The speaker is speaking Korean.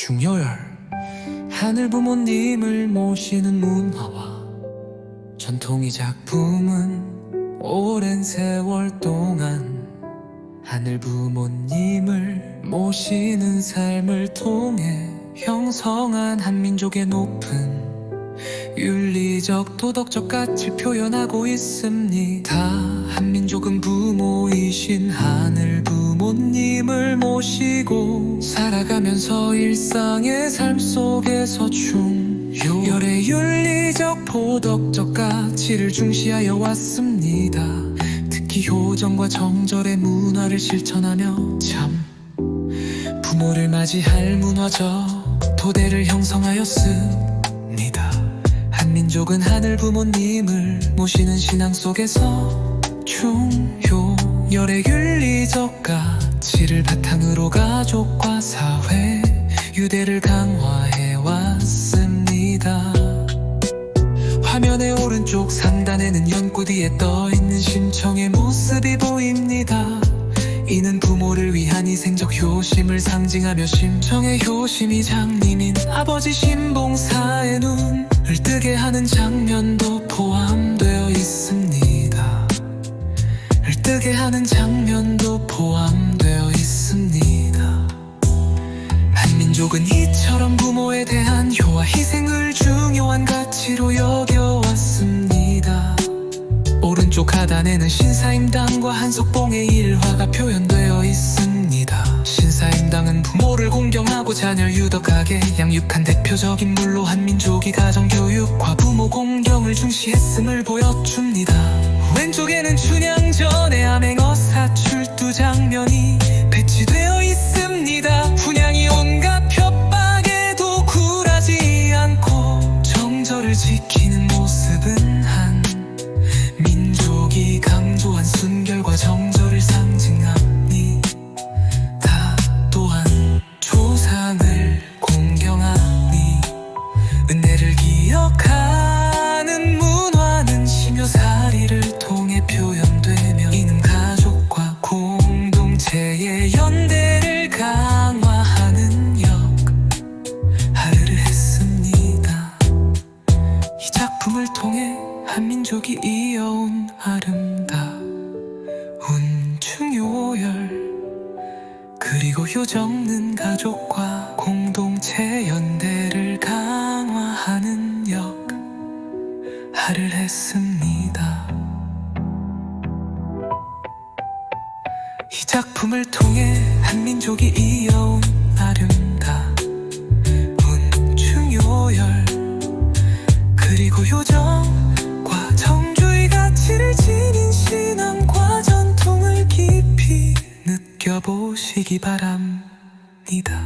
중요열 하늘 부모님을 모시는 문화와 전통이 작품은 오랜 세월 동안 하늘 부모님을 모시는 삶을 통해 형성한 한민족의 높은 윤리적 도덕적 가치 표현하고 있습니다. 한민족은 부모이신 하늘 부모님을 모시고 살아가면서 일상의 삶 속에서 중요열의 윤리적 도덕적 가치를 중시하여 왔습니다. 특히 효정과 정절의 문화를 실천하며 참 부모를 맞이할 문화적 토대를 형성하였습니다. 한민족은 하늘 부모님을 모시는 신앙 속에서 중요 열의 윤리적 가치를 바탕으로 가족과 사회 유대를 강화해 왔습니다. 화면의 오른쪽 상단에는 연꽃 위에 떠있는 심청의 모습이 보입니다. 이는 부모를 위한 희생적 효심을 상징하며 심청의 효심이 장님인 아버지 신봉사의 눈을 뜨게 하는 장면도 포함되어 있습니다. 을 뜨게 하는 장면도 포함되어 있습니다. 한민족은 이처럼 부모에 대한 효와 희생을 중요한 가치로 여겨왔습니다. 오른쪽 하단에는 신사임당과 한석봉의 일화가 표현되어 있습니다. 신사임당은 부모를 공경하고 자녀를 유덕하게 양육한 대표적 인 물로 한민족이 가정교육과 부모 공경을 중시했음을 보여줍니다. 왼쪽에는 사출두 장면이 한민족이 이어온 아름다운 중요열 그리고 효정는 가족과 공동체 연대를 강화하는 역할을 했습니다. 이 작품을 통해 한민족이 이어온 바랍니다.